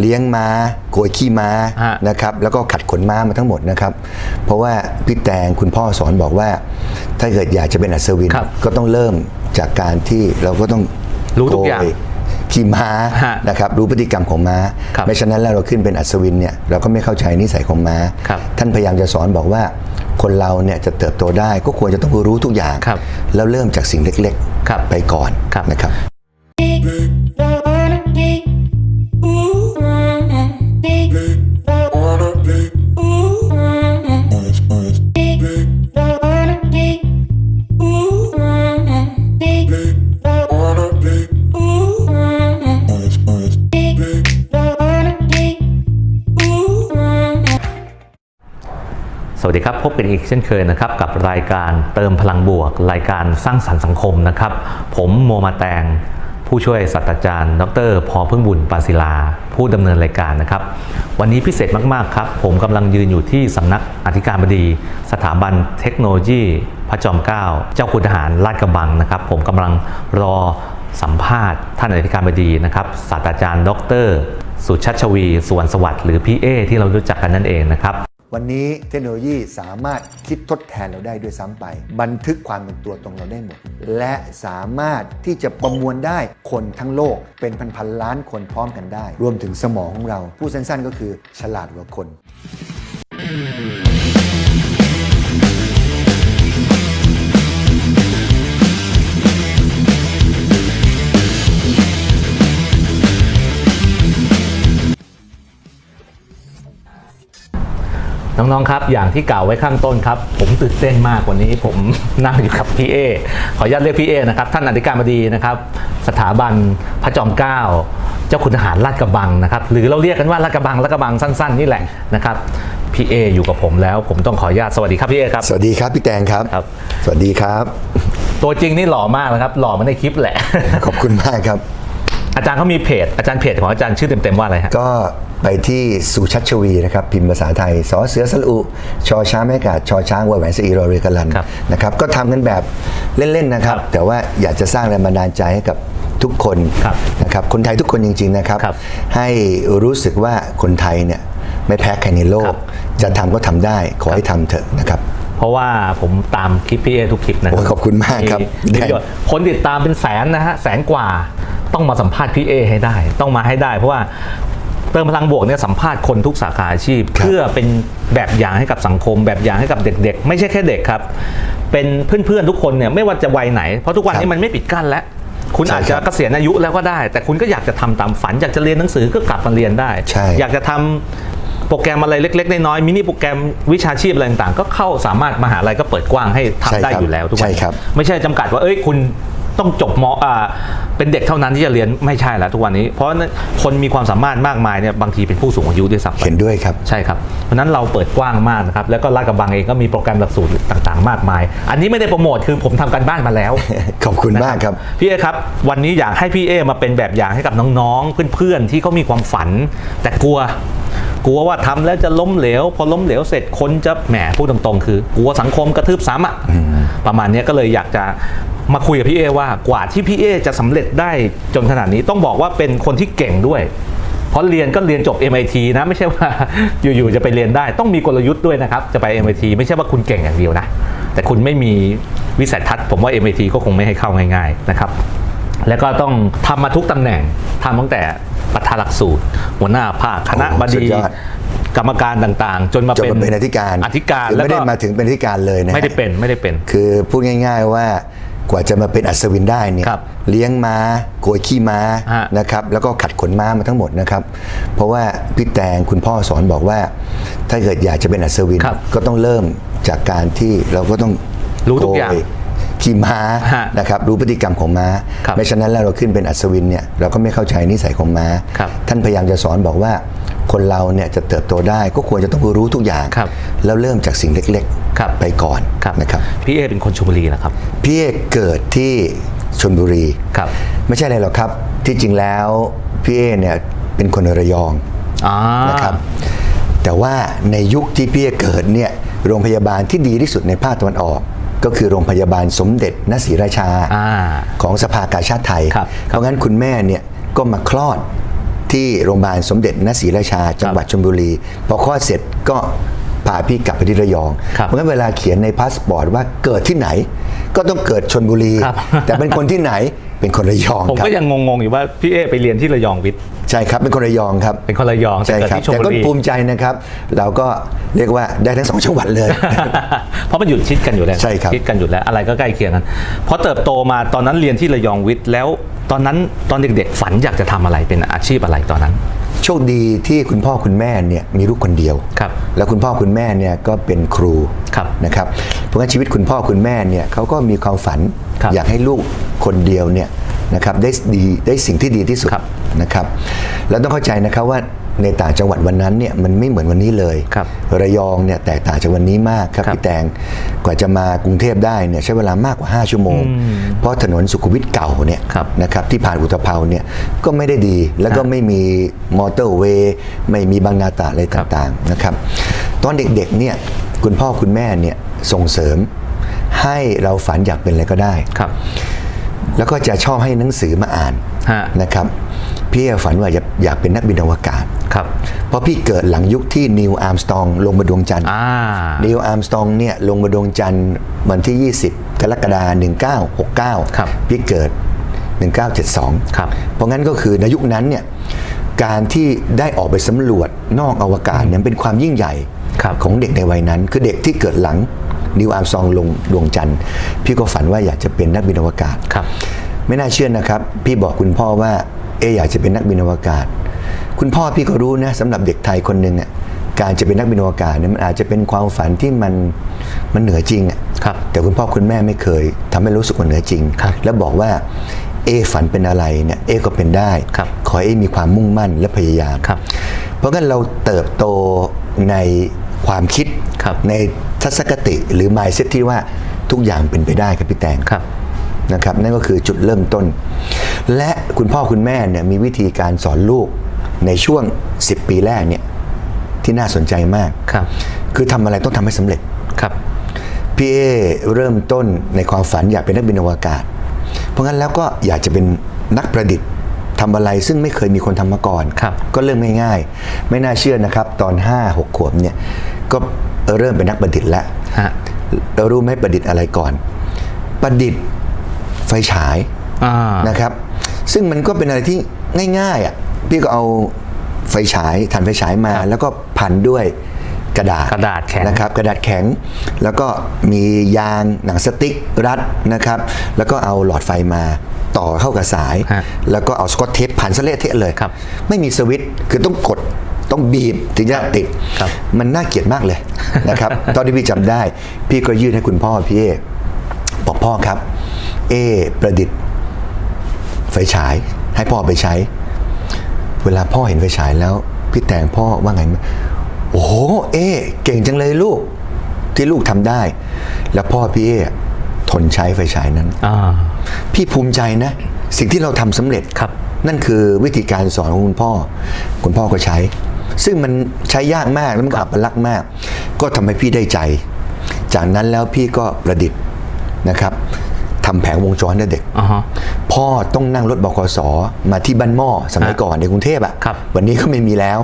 เลี้ยงม้าโกยขี้ม้าฮะ นะครับ แล้วก็ขัดขนม้ามาทั้งหมดนะครับ เพราะว่าพี่แตงคุณพ่อสอนบอกว่า ถ้าเกิดอยากจะเป็นอัศวินครับก็ต้องเริ่มจากการที่เราก็ต้องรู้ทุกอย่างโขี้ม้าฮะนะครับรู้พฤติกรรมของม้า ครับไม่ฉะนั้นแล้วเราขึ้นเป็นอัศวินเนี่ยเราก็ไม่เข้าใจนิสัยของม้า ครับท่านพยายามจะสอนบอกว่า คนเราเนี่ยจะเติบโตได้ก็ควรจะต้องรู้ทุกอย่าง ครับแล้วเริ่มจากสิ่งเล็กครับ ๆ ไปก่อนครับ นะครับ วัสดีครับพบกันอีกเช่นเคยนะครับกับรายการเติมพลังบวก รายการสร้างสรรค์สังคมนะครับ ผมโมมาแตง ผู้ช่วยศาสตราจารย์ ดรพอพึ่งบุญปาศิลา ผู้ดำเนินรายการนะครับ วันนี้พิเศษมากๆครับ ผมกำลังยืนอยู่ที่สำนักอธิการบดี สถาบันเทคโนโลยี พระจอมเกล้าเจ้าคุณทหารลาดกระบังนะครับ ผมกำลังรอสัมภาษณ์ ท่านอธิการบดีนะครับศาสตราจารย์ ดรสุชัชวีสวนสวัสดิ์หรือพี่เอที่เรารู้จักกันนั่นเองนะครับ วันนี้เทคโนโลยีสามารถคิดทดแทนเราได้ด้วยซ้ำไป บันทึกความเป็นตัวตนเราได้หมด และสามารถที่จะประมวลได้คนทั้งโลกเป็นพันๆล้านคนพร้อมกันได้ รวมถึงสมองของเรา ผู้สั้นๆ ก็คือฉลาดกว่าคน น้องๆ ครับ อย่างที่กล่าวไว้ข้างต้นครับ ผมตื่นเต้นมากวันนี้ ผมนั่งอยู่กับพี่เอ ขออนุญาตเรียกพี่เอนะครับ ท่านอธิการบดีนะครับ สถาบันพระจอมเกล้า เจ้าคุณทหารลาดกระบังนะครับ หรือเราเรียกกันว่าลาดกระบังลาดกระบังสั้น ๆ นี่แหละนะครับ พี่เออยู่กับผมแล้ว ผมต้องขออนุญาตสวัสดีครับพี่เอครับ สวัสดีครับพี่แตงครับ ครับ สวัสดีครับ ตัวจริงนี่หล่อมากนะครับ หล่อมาในคลิปแหละ ขอบคุณมากครับ อาจารย์เขามีเพจ อาจารย์เพจของอาจารย์ชื่อเต็มๆว่าอะไรฮะ ก็ไปที่สุชัชวีนะครับพิมพ์ภาษาไทยสอเสือสระอุชอช้างแม่กาดชอช้างวอแหวนสอีรอเรือกันลันครับนะครับก็ทำกันแบบเล่นๆนะครับ ครับแต่ว่าอยากจะสร้างแรงบันดาลใจให้กับทุกคนครับนะครับคนไทยทุกคนจริงๆนะครับ ครับให้รู้สึกว่าคนไทยเนี่ยไม่แพ้ใครในโลครัก บ จะทำก็ทำได้ขอให้ทำเถอะนะครับ เพราะว่าผมตามคลิปพี่เอทุกคลิปนะโอ้ยขอบคุณมากครับมีประโยชน์คนติดตามเป็นแสนนะฮะแสนกว่า ต้องมาสัมภาษณ์พี่เอให้ได้ ต้องมาให้ได้ เพราะว่าเติมพลังบวกเนี่ยสัมภาษณ์คนทุกสาขาอาชีพครับเพื่อเป็นแบบอย่างให้กับสังคม แบบอย่างให้กับเด็กๆ ไม่ใช่แค่เด็กครับ เป็นเพื่อนๆทุกคนเนี่ยไม่ว่าจะวัยไหน เพราะทุกวันนี้มันไม่ปิดกั้นแล้วคุณใช่อาจจะครับเกษียณอายุแล้วก็ได้ แต่คุณก็อยากจะทำตามฝัน อยากจะเรียนหนังสือก็กลับมาเรียนได้ใช่อยากจะทำโปรแกรมอะไรเล็กๆน้อยๆมินิโปรแกรมวิชาชีพอะไรต่างๆ ก็เข้าสามารถมหาลัยก็เปิดกว้างให้ทำใช่ได้ครับอยู่แล้วทุกวันใช่ครับไม่ใช่จำกัดว่าเอ้ยคุณ ต้องจบมอ่าเป็นเด็กเท่านั้นที่จะเรียนไม่ใช่แล้วทุกวันนี้ เพราะคนมีความสามารถมากมายเนี่ยบางทีเป็นผู้สูงอายุด้วยซ้ำไปเห็นด้วยครับใช่ครับเพราะฉะนั้นเราเปิดกว้างมากนะครับแล้วก็ลาดกระบังเองก็มีโปรแกรมหลักสูตรต่างๆ มากมาย อันนี้ไม่ได้โปรโมทคือผมทำการบ้านมาแล้วขอบคุณมากครับพี่เอครับวันนี้อยากให้พี่เอมาเป็นแบบอย่างให้กับน้องๆเพื่อนๆที่เขามีความฝัน แต่กลัวกลัวว่าทำแล้วจะล้มเหลว พอล้มเหลวเสร็จคนจะแหมพูดตรงๆ คือกลัวสังคมกระทืบซ้ำอะประมาณเนี้ยก็เลยอยากจะ มาคุยกับพี่เอว่ากว่าที่พี่เอจะสำเร็จได้จนขนาดนี้ต้องบอกว่าเป็นคนที่เก่งด้วย เพราะเรียนก็เรียนจบ MIT นะไม่ใช่ว่าอยู่ๆจะไปเรียนได้ ต้องมีกลยุทธ์ด้วยนะครับ จะไป MIT ไม่ใช่ว่าคุณเก่งอย่างเดียวนะ แต่คุณไม่มีวิสัยทัศน์ผมว่า MIT ก็คงไม่ให้เข้าง่าย ๆนะครับ แล้วก็ต้องทำมาทุกตำแหน่งทำตั้งแต่ประธานหลักสูตร หัวหน้าภาคคณะบสุดีดยอดกรรมการต่างๆจนมาจบเป็นมาเป็นอธิการอธิการคือแล้วไม่ก็ได้มาถึงเป็นอธิการเลยนะฮะไม่ได้เป็นไม่ได้เป็น คือพูดง่าย ๆว่า กว่าจะมาเป็นอัศวินได้เนี่ยครับเลี้ยงม้าโกยขี้ม้าฮะนะครับ แล้วก็ขัดขนม้ามาทั้งหมดนะครับ เพราะว่าพี่แตงคุณพ่อสอนบอกว่า ถ้าเกิดอยากจะเป็นอัศวินครับก็ต้องเริ่มจากการที่เราก็ต้องรู้ทุกอย่างโขี้ม้าฮะนะครับรู้พฤติกรรมของม้า ครับไม่ฉะนั้นแล้วเราขึ้นเป็นอัศวินเนี่ยเราก็ไม่เข้าใจนิสัยของม้า ครับท่านพยายามจะสอนบอกว่า คนเราเนี่ยจะเติบโตได้ก็ควรจะต้องรู้ทุกอย่าง ครับแล้วเริ่มจากสิ่งเล็ก ครับไปก่อนครับนะครับพี่เอเป็นคนชลบุรีนะครับ พี่เอกเกิดที่ชนบุรีครับ ไม่ใช่อะไรหรอกครับ ที่จริงแล้วพี่เอเนี่ยเป็นคนระยองอ่านะครับแต่ว่าในยุคที่พี่เอเกิดเนี่ยโรงพยาบาลที่ดีที่สุดในภาคตะวันออก ก็คือโรงพยาบาลสมเด็จนศรีราชาอ่าของสภากาชาติไทยครับเพราะงั้นคุณแม่เนี่ยก็มาคลอดที่โรงพยาบาลสมเด็จนศรีราชา จังหวัดชลบุรี พอคลอดเสร็จก็ พาพี่กลับไปที่ระยอง ครับเพราะงั้นเวลาเขียนในพาสปอร์ตว่าเกิดที่ไหน ก็ต้องเกิดชนบุรี ครับ แต่เป็นคนที่ไหนเป็นคนระยองผมครับก็ยังงงๆอยู่ว่าพี่เอไปเรียนที่ระยองวิทย์ ใช่ครับเป็นคนระยองครับเป็นคนระยองแต่ใช่เกิดครับที่ชลแต่บุก็รี ภูมิใจนะครับ เราก็เรียกว่าได้ทั้งสองจังหวัดเลย เพราะมันอยู่ชิดกันอยู่แล้วใช่ครับ ชิดกันอยู่แล้วอะไรก็ใกล้เคียงกันพอเติบโตมาตอนนั้นเรียนที่ระยองวิทย์แล้ว ตอนนั้นตอนเด็กๆฝันอยากจะทำอะไรเป็นอาชีพอะไรตอนนั้น โชคดีที่คุณพ่อคุณแม่เนี่ยมีลูกคนเดียวครับแล้วคุณพ่อคุณแม่เนี่ยก็เป็นครูครับนะครับเพราะงั้นชีวิตคุณพ่อคุณแม่เนี่ยเขาก็มีความฝันครับอยากให้ลูกคนเดียวเนี่ยนะครับได้ดีได้สิ่งที่ดีที่สุดครับนะครับ แล้วต้องเข้าใจนะครับว่า ในต่างจังหวัดวันนั้นเนี่ยมันไม่เหมือนวันนี้เลยครับระยองเนี่ยแตกต่างจากวันนี้มากครับครับพี่แตงกว่าจะมากรุงเทพได้เนี่ยใช้เวลามากกว่า 5 ชั่วโมง เพราะถนนสุขุมวิทเก่าเนี่ยครับนะครับที่ผ่านอุตภเปาเนี่ยก็ไม่ได้ดีแล้วก็ครับไม่มีมอเตอร์เวย์ไม่มีบางนาตราอะไรครับต่างๆนะครับตอนเด็กๆเนี่ยคุณพ่อคุณแม่เนี่ยส่งเสริมให้เราฝันอยากเป็นอะไรก็ได้ครับ แล้วก็จะชอบให้หนังสือมาอ่านฮะนะครับ พี่ฝันว่าอยากอยากเป็นนักบินอวกาศครับเพราะพี่เกิดหลังยุคที่นิวอาร์มสตองลงมาดวงจันทร์อ่านิวอาร์มสตองเนี่ยลงมาดวงจันทร์วันที่ 20 กรกฎาคม1969ครับพี่เกิด 1972ครับเพราะงั้นก็คือในยุคนั้นเนี่ยการที่ได้ออกไปสำรวจนอกอวกาศเนี่ยเป็นความยิ่งใหญ่ครับของเด็กในวัยนั้น คือเด็กที่เกิดหลังนิวอาร์มสตองลงดวงจันทร์ พี่ก็ฝันว่าอยากจะเป็นนักบินอวกาศครับ ไม่น่าเชื่อนะครับ พี่บอกคุณพ่อว่า เออยากจะเป็นนักบินอวกาศ คุณพ่อพี่ก็รู้นะสำหรับเด็กไทยคนหนึ่งอะการจะเป็นนักบินอวกาศเนี่ยมันอาจจะเป็นความฝันที่มันมันเหนือจริงอะครับแต่คุณพ่อคุณแม่ไม่เคยทำให้รู้สึกว่าเหนือจริงครับแล้วบอกว่าเอฝันเป็นอะไรเนี่ยเอก็เป็นได้ครับขอเอมีความมุ่งมั่นและพยายามครับเพราะงั้นเราเติบโตในความคิดครับในทัศนคติหรือ mindset ที่ว่าทุกอย่างเป็นไปได้ครับพี่แตงครับนะครับ นั่นก็คือจุดเริ่มต้น และคุณพ่อคุณแม่เนี่ยมีวิธีการสอนลูกในช่วง 10 ปีแรกเนี่ยที่น่าสนใจมากครับ คือทำอะไรต้องทำให้สำเร็จครับพี่เอเริ่มต้นในความฝันอยากเป็นนักบินอวกาศ เพราะงั้นแล้วก็อยากจะเป็นนักประดิษฐ์ทำอะไรซึ่งไม่เคยมีคนทำมาก่อนครับก็เริ่มง่ายๆ ไม่น่าเชื่อนะครับ ตอน 5 6 ขวบเนี่ยก็เริ่มเป็นนักประดิษฐ์แล้วฮะเรารู้ไหมประดิษฐ์อะไรก่อน ประดิษฐ์ไฟฉายอ่านะครับ ซึ่งมันก็เป็นอะไรที่ง่ายๆอะพี่ก็เอาไฟฉายถ่านไฟฉายมาครับแล้วก็พันด้วยกระดาษกระดาษแข็งนะครับ กระดาษแข็ง แล้วก็มียางหนังสติ๊กรัดนะครับ แล้วก็เอาหลอดไฟมาต่อเข้ากับสายฮะแล้วก็เอาสกอตเทปพันสะเละเทะเลยครับ ไม่มีสวิตช์คือต้องกดต้องบีบถึงจะติดครับมันน่าเกลียดมากเลยนะครับ ตอนที่พี่จำได้ พี่ก็ยื่นให้คุณพ่อพี่เอบอกพ่อครับ เอประดิษฐ์ ไฟฉาย ให้พ่อไปใช้ เวลาพ่อเห็นไฟฉายแล้ว พี่แตงพ่อว่าไงไหมโอ้โหเอ๊เก่งจังเลยลูก ที่ลูกทำได้ แล้วพ่อพี่เอทนใช้ไฟฉายนั้นอ่าพี่ภูมิใจนะ สิ่งที่เราทำสำเร็จครับ นั่นคือวิธีการสอนของคุณพ่อ คุณพ่อก็ใช้ ซึ่งมันใช้ยากมากแล้วมันก็อับลักษณ์มาก ก็ทำให้พี่ได้ใจ จากนั้นแล้วพี่ก็ประดิษฐ์นะครับ ทำแผงวงจรให้เด็กอ่าฮะพ่อต้องนั่งรถบกสมาที่บ้านหม้อสมัยฮะก่อนในกรุงเทพอะครับวันนี้ก็ไม่มีแล้ว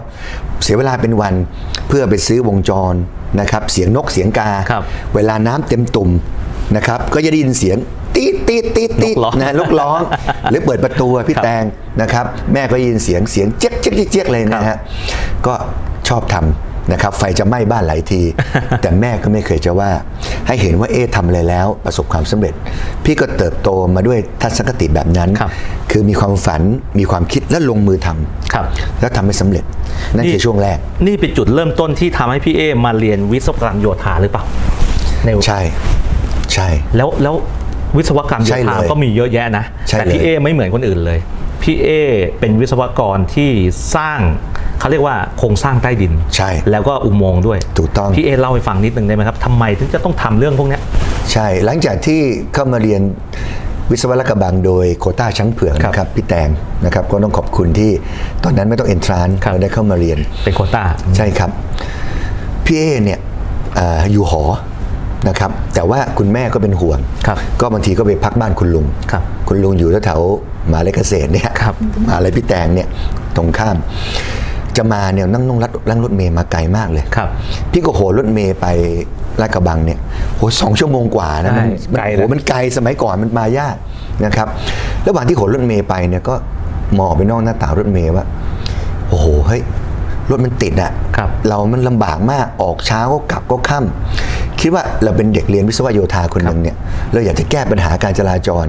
เสียเวลาเป็นวันเพื่อไปซื้อวงจรนะครับเสียงนกเสียงกาครับเวลาน้ำเต็มตุ่มนะครับก็จะได้ยินเสียงตีดตีดตีดตีดนกร้องนะลูกร้อง หรือเปิดประตูอะพี่ครับแตงนะครับ แม่ก็ได้ยินเสียงเสียงเจ๊ยกเจ๊ยกเจ๊ยกเจ๊ยกเลยนะฮะก็ชอบทำ นะครับไฟจะไหม้บ้านหลายที แต่แม่ก็ไม่เคยจะว่า ให้เห็นว่าเอ๊ะทำอะไรแล้วประสบความสำเร็จ พี่ก็เติบโตมาด้วยทัศนคติแบบนั้นครับคือมีความฝันมีความคิดและลงมือทำครับ แล้วทำให้สำเร็จนั่นคือช่วงแรก นี่เป็นจุดเริ่มต้นที่ทำให้พี่เอมาเรียนวิศวกรรมโยธาหรือเปล่าในใช่ใช่แล้วแล้ววิศวกรรมโยใช่ธาเลยก็มีเยอะแยะนะใช่แต่พี่เลยเอไม่เหมือนคนอื่นเลย พี่เอเป็นวิศวกรที่สร้างเขาเรียกว่าโครงสร้างใต้ดิน ใช่ แล้วก็อุโมงค์ด้วยถูกต้อง พี่เอเล่าให้ฟังนิดนึงได้ไหมครับทำไมถึงจะต้องทำเรื่องพวกเนี้ยใช่ หลังจากที่เข้ามาเรียนวิศวะลกระบังโดยโควต้าช้างเผือกครับนะครับพี่แตงนะครับก็ต้องขอบคุณที่ตอนนั้นไม่ต้องเอนทรานครับเราได้เข้ามาเรียนเป็นโควต้าใช่ครับพี่เอเนี่ยเอ่ออยู่หอ นะครับ แต่ว่าคุณแม่ก็เป็นห่วงครับก็บางทีก็ไปพักบ้านคุณลุงครับคุณลุงอยู่แถวๆมหาลัยเกษตรเนี่ยครับมหาลัยพี่แตงเนี่ยตรงข้าม จะมาเนี่ยนั่งนั่งรถนั่งรถเมย์มาไกลมากเลยครับ พี่ก็โหรถเมย์ไปลาดกระบังเนี่ยโหสองชั่วโมงกว่านะมันใช่ไกลโหนะมันไกลสมัยก่อนมันมายากนะครับ ระหว่างที่โหรถเมย์ไปเนี่ยก็มองไปนอกหน้าต่างรถเมย์ว่าโอ้โหเฮ้ยรถมันติดอะครับเรามันลำบากมากออกเช้าก็กลับก็ค่ำ คิดว่าเราเป็นเด็กเรียนวิศวโยธาคนหนึ่งเนี่ยเราอยากจะแก้ปัญหาการจราจร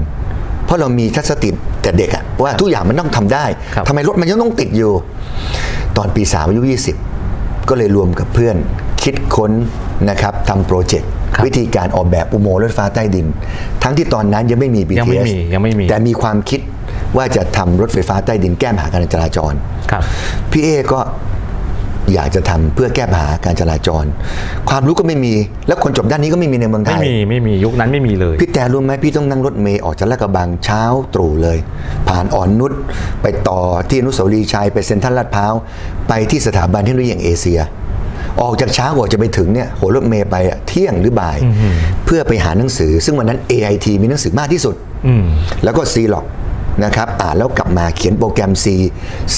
เพราะเรามีทัศนคติแต่เด็กอะว่าทุกอย่างมันต้องทำได้ครับทำไมรถมันยังต้องติดอยู่ ตอนปี3อายุ20ก็เลยรวมกับเพื่อนคิดค้นนะครับทำโปรเจกต์ครับวิธีการออกแบบอุโมงค์รถไฟฟ้าใต้ดิน ทั้งที่ตอนนั้นยังไม่มี BTS ยังไม่มียังไม่มีแต่มีความคิดว่าจะทำรถไฟฟ้าใต้ดินแก้ปัญหาการจราจรครับพี่เอก็ อยากจะทำเพื่อแก้ปัญหาการจราจร ความรู้ก็ไม่มี แล้วคนจบด้านนี้ก็ไม่มีในเมืองไทไม่ยมีไม่มียุคนั้นไม่มีเลย พี่แต่รู้ไหมพี่ต้องนั่งรถเมย์ออกจากลาดกระบังเช้าตรู่เลย ผ่านอ่อนนุชไปต่อที่อนุสาวรีย์ชัยไปเซ็นทรัลลาดพร้าวไปที่สถาบันเทคโนโลยีแห่งเอเชียออกจากเช้ากว่าจะไปถึงเนี่ยโหรถเมย์ไปอะเที่ยงหรือบ่าย เพื่อไปหาหนังสือ ซึ่งวันนั้น AIT มีหนังสือมากที่สุดอืมแล้วก็ C ล็อกนะครับอ่านแล้วกลับมาเขียนโปรแกรม C C++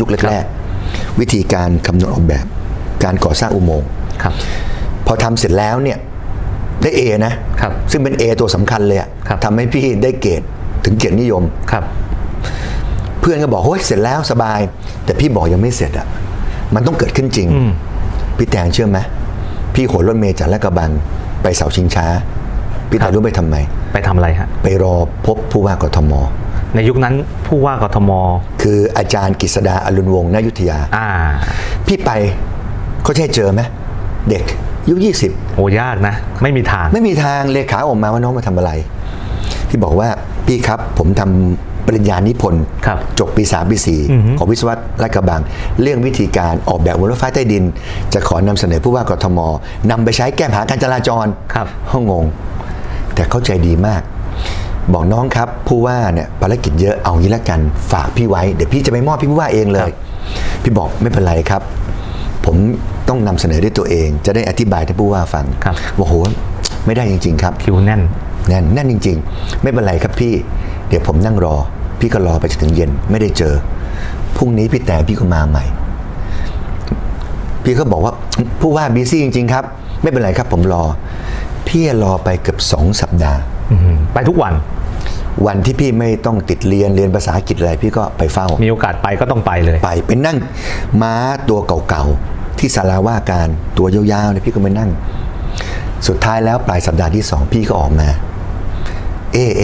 ยุคแรกๆ วิธีการคำนวณออกแบบ การก่อสร้างอุโมงค์ครับ พอทำเสร็จแล้วเนี่ยได้ A นะครับ ซึ่งเป็น A ตัวสำคัญเลยอะครับ ทำให้พี่ได้เกรดถึงเกียรตินิยม ครับ เพื่อนก็บอกเฮ้ยเสร็จแล้วสบาย แต่พี่บอกยังไม่เสร็จอะมันต้องเกิดขึ้นจริง อืม พี่แตงเชื่อไหมพี่โหนรถเมล์จากลาดกระบังไปเสาชิงช้า พี่แตงรู้ไปทำไม ไปทำอะไรฮะ ไปรอพบผู้ว่ากทม ในยุคนั้นผู้ว่ากทม คืออาจารย์กฤษดาอรุณวงศ์นายุทธยา อ่า พี่ไปเขาจะให้เจอไหมเด็กอายุยี่สิบโหยากนะ ไม่มีทาง ไม่มีทางเลขาออกมาว่าน้องมาทำอะไร พี่บอกว่าพี่ครับผมทำปริญญานิพนธ์ครับจบปี 3 ปีอือฮึ4ของวิศวะลาดกระบัง เรื่องวิธีการออกแบบบนรถไฟใต้ดิน จะขอนำเสนอผู้ว่ากทมนำไปใช้แก้ปัญหาการจราจรครับห้องงง แต่เข้าใจดีมาก บอกน้องครับผู้ว่าเนี่ยภารกิจเยอะเอางี้ละกันฝากพี่ไว้เดี๋ยวพี่จะไปมอบพี่ผู้ว่าเองเลย พี่บอกไม่เป็นไรครับ ผมต้องนำเสนอด้วยตัวเอง จะได้อธิบายให้ผู้ว่าฟังครับบอกโหไม่ได้จริง ๆ ครับคิวแน่นแน่นแน่นจริง ๆ ไม่เป็นไรครับพี่ เดี๋ยวผมนั่งรอ พี่ก็รอไปจนถึงเย็นไม่ได้เจอพรุ่งนี้พี่แต่พี่ก็มาใหม่ พี่ก็บอกว่าผู้ว่าบีซี่จริง ๆ ครับ ไม่เป็นไรครับผมรอ พี่รอไปเกือบสองสัปดาห์อืม ไปทุกวัน วันที่พี่ไม่ต้องติดเรียนเรียนภาษาอังกฤษอะไรพี่ก็ไปเฝ้า มีโอกาสไปก็ต้องไปเลย ไปไปนั่งม้าตัวเก่าๆที่ศาลาว่าการตัวยาวๆเนี่ยพี่ก็ไปนั่ง สุดท้ายแล้วปลายสัปดาห์ที่สองพี่ก็ออกมา เอเอ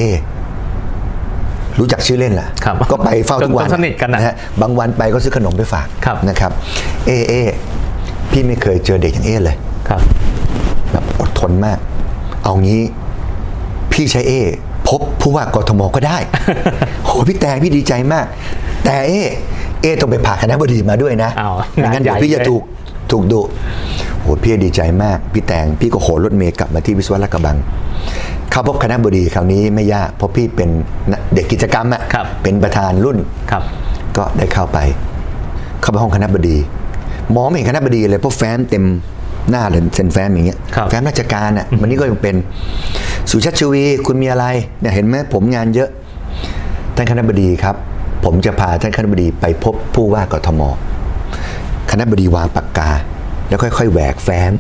รู้จักชื่อเล่นแหละครับก็ไปเฝ้าทุกวันจนสนิทกันนะฮบางวันไปก็ซื้อขนมไปฝากครับนะครับ เอเอพี่ไม่เคยเจอเด็กอย่างเอเลยครับแบบอดทนมาก เอางี้ พี่ใช้เอ พบผู้ว่ากทมก็ได้ โหพี่แตงพี่ดีใจมาก แต่เอ เอต้องไปผ่าคณะบดีมาด้วยนะอ้าวไม่งั้นเดี๋ยวพี่จะงานใหญ่ถูกถูกดุโหพี่ดีใจมาก พี่แตงพี่ก็โหนรถเมย์กลับมาที่วิศวะลาดกระบังเข้าพบคณะบดีคราวนี้ไม่ยาก เพราะพี่เป็นเด็กกิจกรรมอะครับเป็นประธานรุ่นครับ ก็ได้เข้าไป เข้าไปห้องคณะบดี มองไม่เห็นคณะบดีเลยเพราะแฟ้มเต็ม หน้าเลยเซ็นแฟ้มอย่างเงี้ยครับแฟ้มราชการอะวันนี้ก็ยังเป็นสุชาติชวีคุณมีอะไรเนี่ยเห็นไหมผมงานเยอะท่านคณะบดีครับ ผมจะพาท่านคณะบดีไปพบผู้ว่ากทม คณะบดีวางปากกา แล้วค่อยๆแหวกแฟ้ม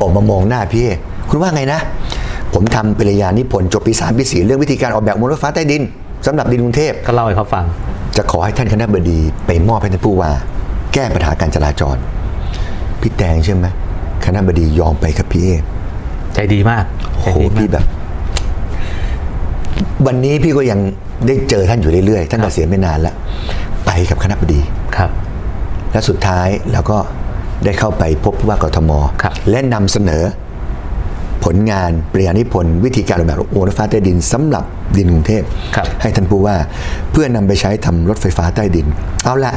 ออกมามองหน้าพี่เอคุณว่าไงนะ ผมทำปริญญานิพนธ์จบปีสามปีสี่เรื่องวิธีการออกแบบมลรถไฟฟ้าใต้ดินสำหรับดินกรุงเทพก็เล่าให้เขาฟัง จะขอให้ท่านคณะบดีไปมอบให้ท่านผู้ว่า แก้ปัญหาการจราจรพี่แตงใช่ไหม คณะบดียอมไปครับพี่เอใจดีมากโอ้ใจโหดีมาพี่กแบบ วันนี้พี่ก็ยังได้เจอท่านอยู่เรื่อยๆท่านเกษียณไม่นานแล้วไปกับคณะบดีครับ และสุดท้ายเราก็ได้เข้าไปพบผู้ว่ากทมครับและนำเสนอ ผลงานปริญญานิพนธ์วิธีการออกแบบรถไฟฟ้าใต้ดินสำหรับดินกรุงเทพครับให้ท่านผู้ว่าเพื่อนำไปใช้ทำรถไฟฟ้าใต้ดิน เอาละ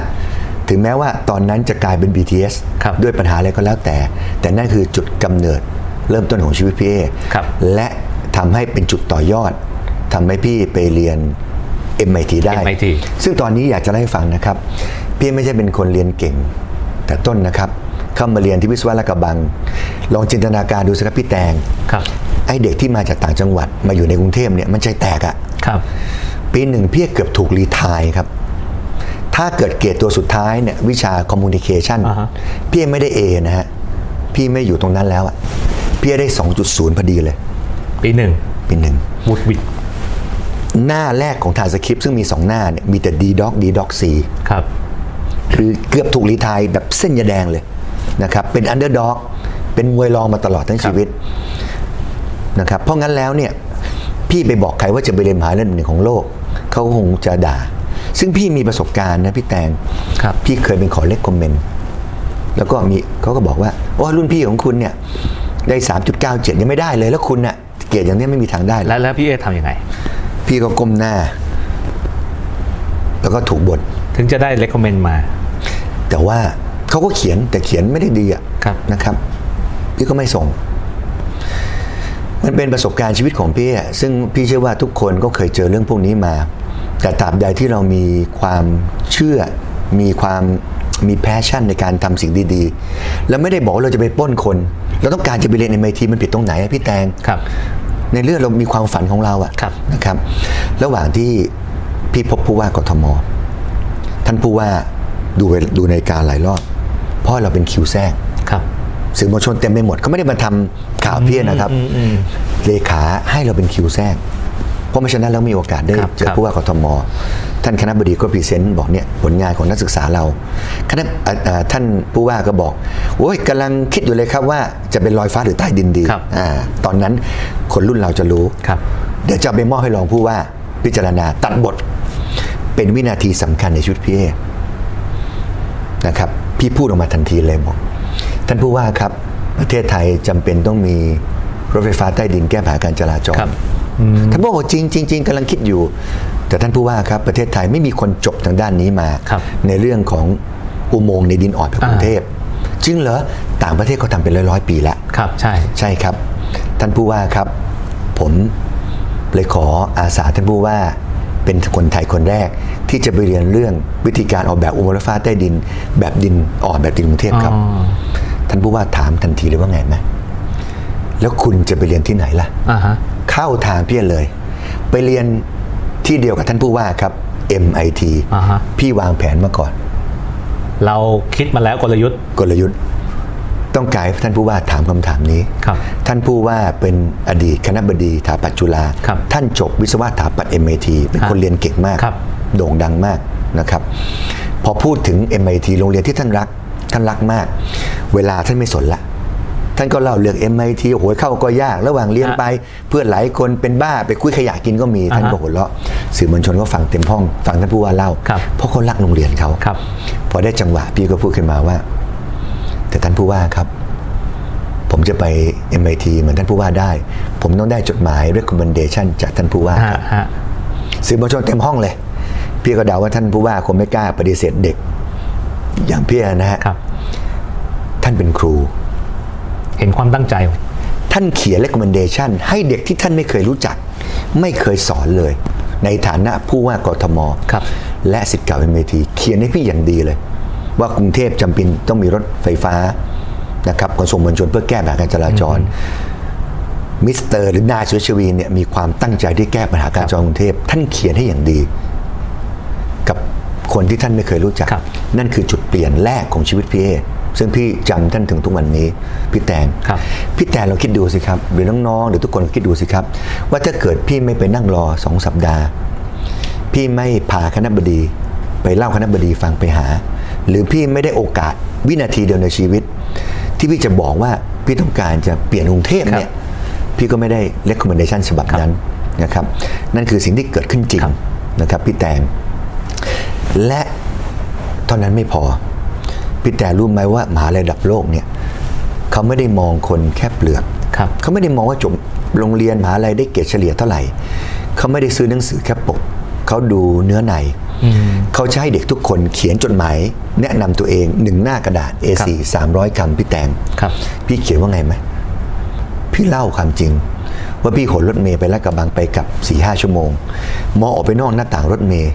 ถึงแม้ว่าตอนนั้นจะกลายเป็น BTS ครับด้วยปัญหาอะไรก็แล้วแต่ แต่นั่นคือจุดกำเนิดเริ่มต้นของชีวิตพี่เอครับและทำให้เป็นจุดต่อยอดทำให้พี่ไปเรียน MIT ได้ MIT ซึ่งตอนนี้อยากจะเล่าให้ฟังนะครับ พี่ไม่ใช่เป็นคนเรียนเก่ง แต่ต้นนะครับเข้ามาเรียนที่วิศวะลาดกระบัง ลองจินตนาการดูสิครับพี่แตงครับไอเด็กที่มาจากต่างจังหวัดมาอยู่ในกรุงเทพเนี่ยมันใจแตกอะครับ ปีหนึ่งพี่เกือบถูกรีไทายครับท ถ้าเกิดเกรดตัวสุดท้ายเนี่ยวิชาคอมมูนิเคชันอ่าฮะ พี่ไม่ได้ A นะฮะ พี่ไม่อยู่ตรงนั้นแล้วอะพี่ได้ 2.0 พอดีเลย ปีหนึ่งเป็นหนึ่ง วุดวิดหน้าแรกของทานสคริปต์ซึ่งมี 2 หน้าเนี่ยมีแต่ D doc D doc C ครับ คือเกือบถูกรีไทายแบบเส้นยาแดงเลยนะครับเป็นอันเดอร์ด็อกเป็นมวยรองมาตลอดทั้งชีวิตนะครับเพราะงั้นแล้วเนี่ยพี่ไปบอกใครว่าจะไปเรียนมหาลัยหนึ่งของโลก เขาคงจะด่า ซึ่งพี่มีประสบการณ์นะพี่แตงครับพี่เคยเป็นขอเลขคอมเมนต์แล้วก็มีเขาก็บอกว่าโอ้รุ่นพี่ของคุณเนี่ยได้3.97ยังไม่ได้เลยแล้วคุณน่ะเกรดอย่างนี้ไม่มีทางได้หรอกแล้วแล้วพี่เอทำยังไง พี่ก็ก้มหน้า แล้วก็ถูกบทถึงจะได้เล c ก m เมนมา แต่ว่าเขาก็เขียนแต่เขียนไม่ได้ดีอะครับนะครับ พี่ก็ไม่ส่ง มันเป็นประสบการณ์ชีวิตของพี่อะซึ่งพี่เชื่อว่าทุกคนก็เคยเจอเรื่องพวกนี้มา แต่ตราบใดที่เรามีความเชื่อมีความมีแพชชั่นในการทำสิ่งดีๆ แล้วไม่ได้บอกว่าเราจะไปปล้นคน เราต้องการจะไปเรียนในไมทีมันผิดตรงไหนอะพี่แตงครับในเรื่องเรามีความฝันของเราอะครับนะครับ ระหว่างที่พี่พบผู้ว่ากทม ท่านผู้ว่าดูเวดูในาฬิการหลายรอบเพราะเราเป็นคิวแทรกครับสื่อมวลชนเต็มไปหมดเขาไม่ได้มาทำข่าวเพี้ยนนะครับ เลขาให้เราเป็นคิวแทรก เพราะไม่ฉะนั้นเรามีโอกาสได้ครับเจอครับผู้ว่ากทม ท่านคณะบดีก็พรีเซนต์บอกเนี่ยผลงานของนักศึกษาเราคณะเอ่อเอ่อท่านผู้ว่าก็บอกโอ้ยกำลังคิดอยู่เลยครับว่าจะเป็นลอยฟ้าหรือใต้ดินดีครับอ่าตอนนั้นคนรุ่นเราจะรู้ ครับ เดี๋ยวจะเอาไปมอบให้รองผู้ว่าพิจารณาตัดบท เป็นวินาทีสำคัญในชีวิตพี่เอ นะครับพี่พูดออกมาทันทีเลยบอกท่านผู้ว่าครับ ประเทศไทยจำเป็นต้องมีรถไฟฟ้าใต้ดินแก้ปัญหาการจราจร ครับ ท่านบอกว่าจริงจริงจริงกำลังคิดอยู่ แต่ท่านผู้ว่าครับประเทศไทยไม่มีคนจบทางด้านนี้มา ครับ ในเรื่องของอุโมงค์ในดินอ่อนแบบกรุงเทพจริงเหรอต่างประเทศเขาทำเป็นร้อยร้อยๆปีแล้ว ครับใช่ ใช่ครับ ท่านผู้ว่าครับ ผมเลยขออาสาท่านผู้ว่า เป็นคนไทยคนแรก ที่จะไปเรียนเรื่องวิธีการออกแบบอุโมงค์รถไฟฟ้าใต้ดิน แบบดินอ่อนแบบดินกรุงเทพครับ อ๋อ ท่านผู้ว่าถามทันทีเลยว่าไงไหมแล้วคุณจะไปเรียนที่ไหนล่ะ อ่าฮะ เข้าทางพี่เลย ไปเรียนที่เดียวกับท่านผู้ว่าครับ MIT อ่าฮะ พี่วางแผนมาก่อน เราคิดมาแล้วกลยุทธ์ กลยุทธ์ ต้องการให้ท่านผู้ว่าถามคำถามนี้ ครับท่านผู้ว่าเป็นอดีตคณะบดีถาปัจจุฬาครับท่านจบวิศวะถาปัต MIT เป็นคนฮะเรียนเก่งมาก ครับ โด่งดังมากนะครับ พอพูดถึง MIT โรงเรียนที่ท่านรัก ท่านรักมาก เวลาท่านไม่สนละ ท่านก็เล่าเรื่อง MIT โอ้โหเข้าก็ยากระหว่างเรียนไป เพื่อนหลายคนเป็นบ้าไปคุยขยะกินก็มีท่านก็หัวเราะสื่อมวลชนก็ฟังเต็มห้องฟังท่านผู้ว่าเล่าครับเพราะเขารักโรงเรียนเขาครับพอได้จังหวะพี่ก็พูดขึ้นมาว่า แต่ท่านผู้ว่าครับ ผมจะไป MIT เหมือนท่านผู้ว่าได้ ผมต้องได้จดหมาย recommendation จากท่านผู้ว่าคฮะรับฮะสื่อมวลชนเต็มห้องเลย พี่ก็เดาว่าท่านผู้ว่าคงไม่กล้าปฏิเสธเด็ก อย่างพี่นะฮะครับท่านเป็นครู เห็นความตั้งใจ ท่านเขียน recommendation ให้เด็กที่ท่านไม่เคยรู้จัก ไม่เคยสอนเลย ในฐานะผู้ว่ากทมครับ และสิทธิ์เก่า MIT เขียนให้พี่อย่างดีเลย ว่ากรุงเทพจำเป็นต้องมีรถไฟฟ้านะครับขนส่งมวลชนเพื่อแก้ปัญหาการจราจรมิสเตอร์หรือนายสุชวีเนี่ยมีความตั้งใจที่แก้ปัญหาการจราจรกรุงเทพท่านเขียนให้อย่างดี กับคนที่ท่านไม่เคยรู้จักครับนั่นคือจุดเปลี่ยนแรกของชีวิตพี่เอ ซึ่งพี่จำท่านถึงทุกวันนี้ พี่แตงครับพี่แตงเราคิดดูสิครับหรือน้องๆหรือทุกคนคิดดูสิครับ ว่าถ้าเกิดพี่ไม่ไปนั่งรอสองสัปดาห์ พี่ไม่พาคณะบดี ไปเล่าคณะบดีฟังไปหา หรือพี่ไม่ได้โอกาสวินาทีเดียวในชีวิต ที่พี่จะบอกว่าพี่ต้องการจะเปลี่ยนกรุงเทพเนี่ยพี่ก็ไม่ได้ recommendation ฉบับนั้นนะครับ นั่นคือสิ่งที่เกิดขึ้นจริงครับนะครับพี่แตงและเท่านั้นไม่พอ พี่แต่รู้ไหมว่ามหาลัยระดับโลกเนี่ยเขาไม่ได้มองคนแค่เปลือกครับเขาไม่ได้มองว่าจบโรงเรียนมหาลัยได้เกรดเฉลี่ยเท่าไหร่เขาไม่ได้ซื้อหนังสือแค่ปกเขาดูเนื้อในเขาจะให้เด็กทุกคนเขียนจดหมาย แนะนำตัวเองหนึ่งหน้ากระดาษ A4 300คำพี่แตงครับพี่เขียนว่าไงไหมพี่เล่าความจริง ว่าพี่ขนรถเมย์ไปลาดกระบังไปกับ4ี่ห้าชั่วโมง มองออกไปนอกหน้าต่างรถเมย์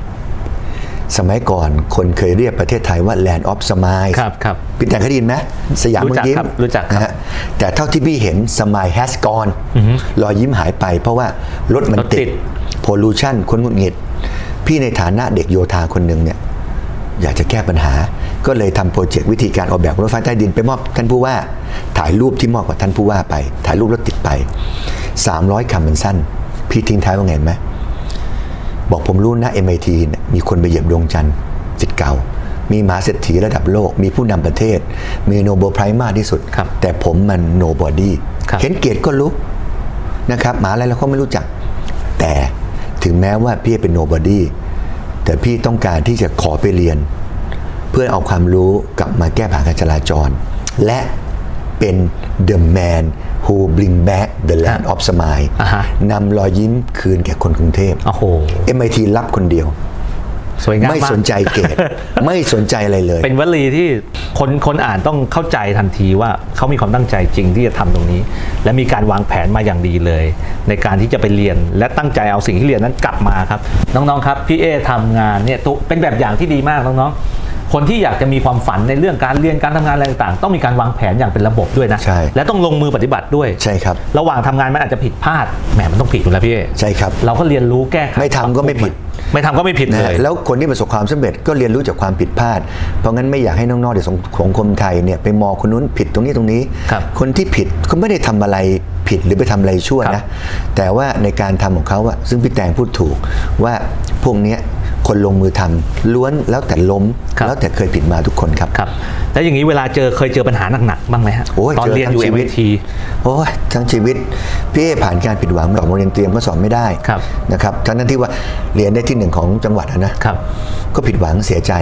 สมัยก่อนคนเคยเรียกประเทศไทยว่า Land of Smile ครับครับพี่แต่งเคยได้ยินไหมสยามรู้เมือจักงยิ้มครับรู้จักครับนะฮะแต่เท่าที่พี่เห็น Smile has gone รอยยิ้มหายไปเพราะว่ารถมันรถติติดด pollution คนหงุดหงิด พี่ในฐานะเด็กโยธาคนหนึ่งเนี่ยอยากจะแก้ปัญหา ก็เลยทำโปรเจกต์วิธีการออกแบบรถไฟใต้ดินไปมอบท่านผู้ว่า ถ่ายรูปที่มอบกับท่านผู้ว่าไป ถ่ายรูปแล้วติดไป 300คำมันสั้น พี่ทิ้งท้ายว่าไงไหม บอกผมรู้นะ MIT เนี่ยมีคนไปเหยียบดวงจันทร์สิทธิ์เก่า มีมหาเศรษฐีระดับโลก มีผู้นำประเทศ มีโนเบลไพรส์มากที่สุดครับแต่ผมมันโนบอดี้ครับเห็นเกียรติก็รู้นะครับหมาอะไรเราก็ไม่รู้จัก แต่ถึงแม้ว่าพี่เป็นโนบอดี้แต่พี่ต้องการที่จะขอไปเรียน เพื่อเอาความรู้กลับมาแก้ปัญหาการจราจร และเป็น the man who bring back the land of smile อ่าฮะนำรอยยิ้มคืนแก่คนกรุงเทพ โอ้โห MIT รับคนเดียว สวยงามไม่มากสนใจเกรดไม่สนใจอะไรเลย เป็นวลีที่คนคนอ่านต้องเข้าใจทันทีว่าเขามีความตั้งใจจริงที่จะทำตรงนี้ และมีการวางแผนมาอย่างดีเลย ในการที่จะไปเรียนและตั้งใจเอาสิ่งที่เรียนนั้นกลับมาครับ น้องๆครับพี่เอทำงานเนี่ยตุเป็นแบบอย่างที่ดีมากน้องๆ คนที่อยากจะมีความฝันในเรื่องการเรียนการทำงานอะไรต่างๆ ต้องมีการวางแผนอย่างเป็นระบบด้วยนะ ใช่ และต้องลงมือปฏิบัติด้วย ใช่ครับ ระหว่างทำงานมันอาจจะผิดพลาด แหม มันต้องผิดอยู่แล้วพี่เอใช่ครับ เราก็เรียนรู้แก้ไข ไม่ทำก็ไม่ผิด ไม่ทำก็ไม่ผิดนะเลฮะยแล้วคนที่ประสบความสำเร็จก็เรียนรู้จากความผิดพลาด เพราะงั้นไม่อยากให้น้องๆเด็กสังคมไทยเนี่ยไปมองคนนู้นผิดตรงนี้ตรงนี้ครับคนที่ผิดเขาไม่ได้ทำอะไรผิดหรือไปทำอะไรชั่วครันะบแต่ว่าในการทำของเขาอะซึ่งพี่แตงพูดถูกว่าพวกเนี้ย คนลงมือทำล้วนแล้วแต่ล้มครับแล้วแต่เคยผิดมาทุกคนครับครับ แล้วอย่างนี้เวลาเจอเคยเจอปัญหาหนักๆบ้างไหมฮะโอ้ยตอนเจอเรียนทั้องยู่ชีเอ็วิตทีโอ้ยทั้งชีวิตพี่เอผ่านการผิดหวังสอบโรงเรียนเตรียมก็สอบไม่ได้ครับนะครับทั้งนั้นที่ว่าเรียนได้ที่หนึ่งของจังหวัดอะนะครับก็ผิดหวังเสียใจ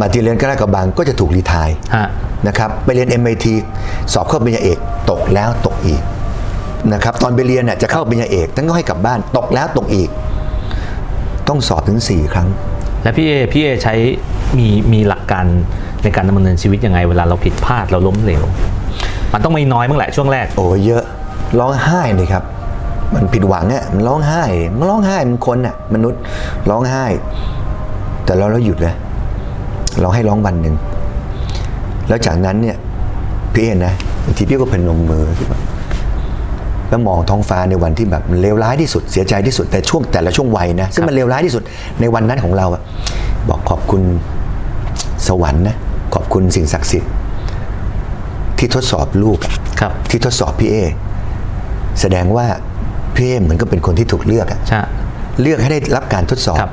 มาที่เรียนก็ได้กระบังก็จะถูกรีไทายฮะนะครับไปเรียน MIT สอบเข้าปริญญาเอกตกแล้วตกอีกนะครับตอนไปเรียนน่ะจะเข้าปริญญาเอกตั้งก็ให้กลับบ้านตกแล้วตกอีก ต้องสอบถึง 4 ครั้ง แล้วพี่เอพี่เอใช้มีมีหลักการในการดำเนินชีวิตยังไง เวลาเราผิดพลาดเราล้มเหลว มันต้องไม่น้อยบ้างแหละช่วงแรก โอ้เยอะร้องไห้เลยครับ มันผิดหวังอะมันร้องไห้ มันร้องไห้มันคนอะมนุษย์ร้องไห้ แต่เราเราหยุดเลยเราให้ร้องวันหนึ่งแล้วจากนั้นเนี่ยพี่เอ็นนะบางทีพี่ก็พนมมือที่ แบบแล้วมองท้องฟ้าในวันที่แบบมันเลวร้ายที่สุดเสียใจที่สุดแต่ช่วงแต่ละช่วงวัยนะซึ่งมันเลวร้ายที่สุดในวันนั้นของเราอะบอกขอบคุณสวรรค์นะขอบคุณสิ่งศักดิ์สิทธิ์ ที่ทดสอบลูกอะครับที่ทดสอบพี่เอ แสดงว่าพี่เอเหมือนกับเป็นคนที่ถูกเลือกอะใช่เลือกให้ได้รับการทดสอบครับ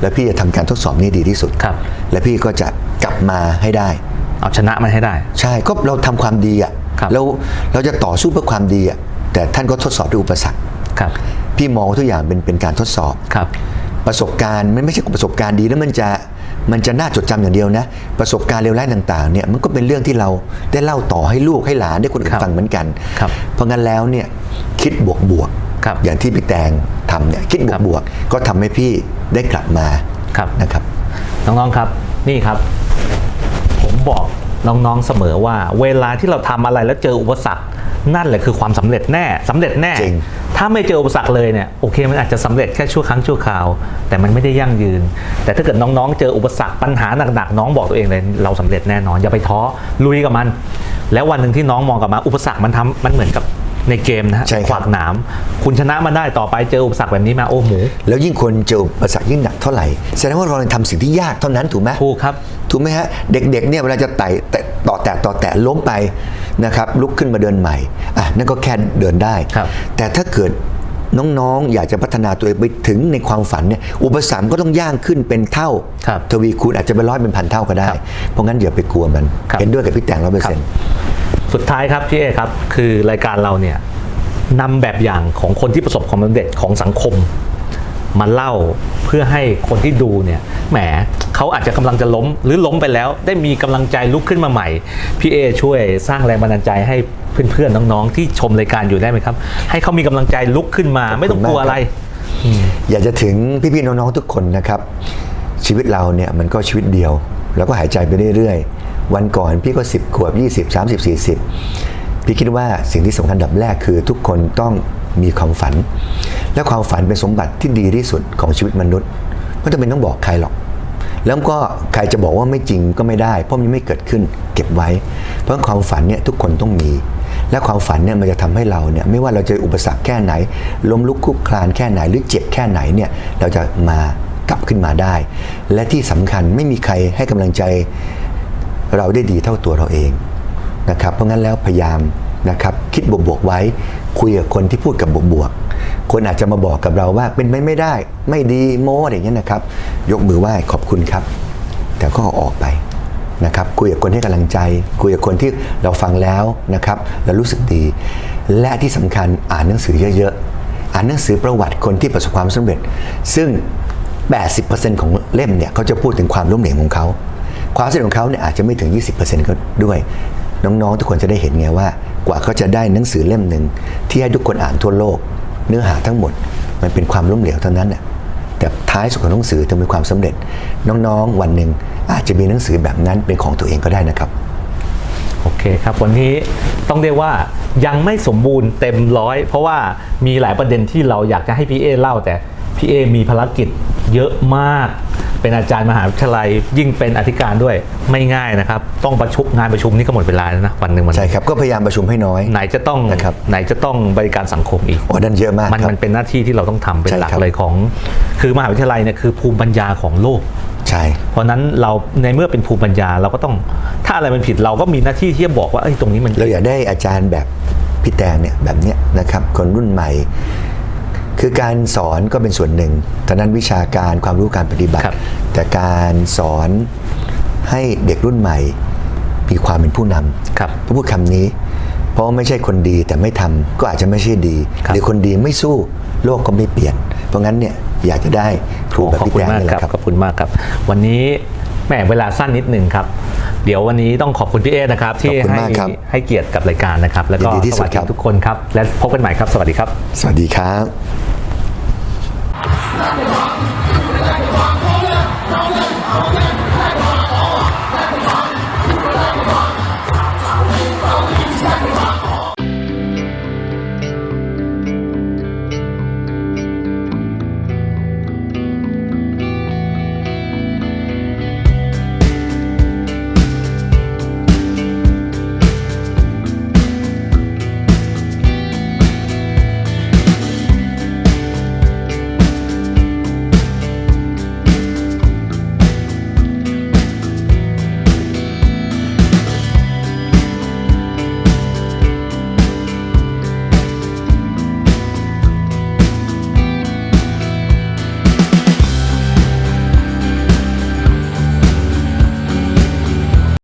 แล้วพี่จะทำการทดสอบนี้ดีที่สุดครับ และพี่ก็จะกลับมาให้ได้ เอาชนะมันให้ได้ ใช่ก็เราทำความดีอะครับเราเราจะต่อสู้เพื่อความดีอะ แต่ท่านก็ทดสอบด้วยอุปสรรคครับพี่มองว่าทุกอย่างเป็นเป็นการทดสอบครับ ประสบการณ์มันไม่ใช่ประสบการณ์ดีแล้วมันจะมันจะน่าจดจำอย่างเดียวนะ ประสบการณ์เลวร้ายต่างๆเนี่ยมันก็เป็นเรื่องที่เราได้เล่าต่อให้ลูกให้หลานได้คนอื่ครันบฟังเหมือนกันครับเพราะงั้นแล้วเนี่ยคิดบวกบวกๆครับอย่างที่พี่แตงทำเนี่ยคิดบควรักบบวกก็ทำให้พี่ได้กลับมาครับนะครับ น้องๆครับนี่ครับ ผมบอกน้องๆเสมอว่า เวลาที่เราทำอะไรแล้วเจออุปสรรค นั่นแหละคือความสำเร็จแน่สำเร็จแน่จริงถ้าไม่เจออุปสรรคเลยเนี่ยโอเคมันอาจจะสำเร็จแค่ชั่วครั้งชั่วคราว แต่มันไม่ได้ยั่งยืน แต่ถ้าเกิดน้องๆ เจออุปสรรคปัญหาหนักๆน้องบอกตัวเองเลยเราสำเร็จแน่นอนอย่าไปท้อลุยกับมัน แล้ววันหนึ่งที่น้องมองกลับมาอุปสรรคมันทำมันเหมือนกับในเกมนะฮะใช่ครับขวากหนาม คุณชนะมันได้ต่อไปเจออุปสรรคแบบนี้มาโอ้หมูแล้วยิ่งคนเจออุปสรรคยิ่งหนักเท่าไหร่แสดงว่าเราทำสิ่งที่ยากเท่านั้นถูกไหมถูกครับถูกไหมฮะเด็กๆเนี่ยเวลาจะไต่แตะต่อแตะต่อแตะล้มไป นะครับลุกขึ้นมาเดินใหม่อะนั่นก็แค่เดินได้ครับแต่ถ้าเกิดน้องๆ อยากจะพัฒนาตัวเองไปถึงในความฝันเนี่ยอุปสรรคก็ต้องย่างขึ้นเป็นเท่าครับทวีคูณอาจจะเป็นร้อยเป็นพันเท่าก็ได้ครับเพราะงั้นอย่าไปกลัวมันครับเห็นด้วยกับพี่แตงร้อยเปอร์เซ็นต์สุดท้ายครับพี่เอครับ คือรายการเราเนี่ยนำแบบอย่างของคนที่ประสบความสำเร็จของสังคม มาเล่าเพื่อให้คนที่ดูเนี่ยแหมเขาอาจจะกำลังจะล้มหรือล้มไปแล้ว ได้มีกำลังใจลุกขึ้นมาใหม่พี่เอช่วยสร้างแรงบันดาลใจให้เพื่อนๆน้องๆที่ชมรายการอยู่ได้ไหมครับ ให้เขามีกำลังใจลุกขึ้นมา ไม่ต้องกลัวอะไร อยากจะถึงพี่ๆน้องๆทุกคนนะครับ ชีวิตเราเนี่ยมันก็ชีวิตเดียว แล้วก็หายใจไปเรื่อยๆวันก่อนพี่ก็10ขวบ20 30 40 พี่คิดว่าสิ่งที่สำคัญอันดับแรกคือทุกคนต้อง มีความฝัน และความฝันเป็นสมบัติที่ดีที่สุดของชีวิตมนุษย์ไม่จำเป็นต้องบอกใครหรอก แล้วก็ใครจะบอกว่าไม่จริงก็ไม่ได้ เพราะมันไม่เกิดขึ้นเก็บไว้ เพราะความฝันเนี่ยทุกคนต้องมี และความฝันเนี่ยมันจะทำให้เราเนี่ยไม่ว่าเราจออุปสรรคแค่ไหน ล้มลุกคลุกคลานแค่ไหนหรือเจ็บแค่ไหนเนี่ยเราจะมากลับขึ้นมาได้ และที่สำคัญไม่มีใครให้กำลังใจเราได้ดีเท่าตัวเราเองนะครับเพราะงั้นแล้วพยายามนะครับคิดบวกๆไว้ คุยกับคนที่พูดกับบวกๆ คนอาจจะมาบอกกับเราว่าเป็นไปไม่ได้ ไม่ดีโม้อะไรอย่างเงี้ยนะครับ ยกมือไหว้ขอบคุณครับ แต่ก็ออกไปนะครับ คุยกับคนที่กำลังใจ คุยกับคนที่เราฟังแล้วนะครับแล้วรู้สึกดี และที่สำคัญอ่านหนังสือเยอะๆ อ่านหนังสือประวัติคนที่ประสบความสำเร็จ ซึ่ง 80%ของเล่มเนี่ยเขาจะพูดถึงความล้มเหลวของเขา ความสำเร็จของเขาเนี่ยอาจจะไม่ถึง 20%ก็ด้วย น้องๆ ทุกคนจะได้เห็นไงว่า กว่าเขาจะได้หนังสือเล่มหนึ่งที่ให้ทุกคนอ่านทั่วโลก เนื้อหาทั้งหมดมันเป็นความล้มเหลวเท่านั้นน่ะแต่ท้ายสุดของหนังสือถึงเป็นความสำเร็จ น้องๆวันหนึ่งอาจจะมีหนังสือแบบนั้นเป็นของตัวเองก็ได้นะครับ โอเคครับ วันนี้ต้องเรียกว่ายังไม่สมบูรณ์เต็มร้อย เพราะว่ามีหลายประเด็นที่เราอยากจะให้พี่เอเล่าแต่พี่เอมีภารกิจ เยอะมาก เป็นอาจารย์มหาวิทยาลัยยิ่งเป็นอธิการด้วยไม่ง่ายนะครับ ต้องประชุมงานประชุมนี่ก็หมดเวลาแล้วนะวันหนึ่งวันใช่ครับก็พยายามประชุมให้น้อย ไหนจะต้องนะครับไหนจะต้องบริการสังคมอีกโอ้นั่นเยอะมากมันครับมันเป็นหน้าที่ที่เราต้องทำเป็นใช่หลักครับเลยของ คือมหาวิทยาลัยเนี่ยคือภูมิปัญญาของโลกใช่เพราะฉะนั้นเราในเมื่อเป็นภูมิปัญญาเราก็ต้องถ้าอะไรมันผิดเราก็มีหน้าที่ที่จะบอกว่าเอ้ยตรงนี้มันเราอยากได้อาจารย์แบบพี่แตงเนี่ยแบบเนี้ยนะครับคนรุ่นใหม่ คือการสอนก็เป็นส่วนหนึ่งแต่นั้นวิชาการความรู้การปฏิบัติครับแต่การสอนให้เด็กรุ่นใหม่ มีความเป็นผู้นำครับต้องพูดคำนี้ เพราะไม่ใช่คนดีแต่ไม่ทำก็อาจจะไม่ใช่ดีครับหรือคนดีไม่สู้โลกก็ไม่เปลี่ยน เพราะงั้นเนี่ยอยากจะได้ครูแบบขอบพี่คุณแตงมากนี่แหครับละครับขอบคุณมากครับ วันนี้ แหมเวลาสั้นนิดหนึ่งครับ เดี๋ยววันนี้ต้องขอบคุณพี่เอนะครับ ที่ขอบคุณให้มากครับให้เกียรติกับรายการนะครับ แล้วก็ยินดีที่สสุดวัสคดีรับ ทุกคนครับ และพบกันใหม่ครับ สวัสดีครับ สวัสดีครับ Thank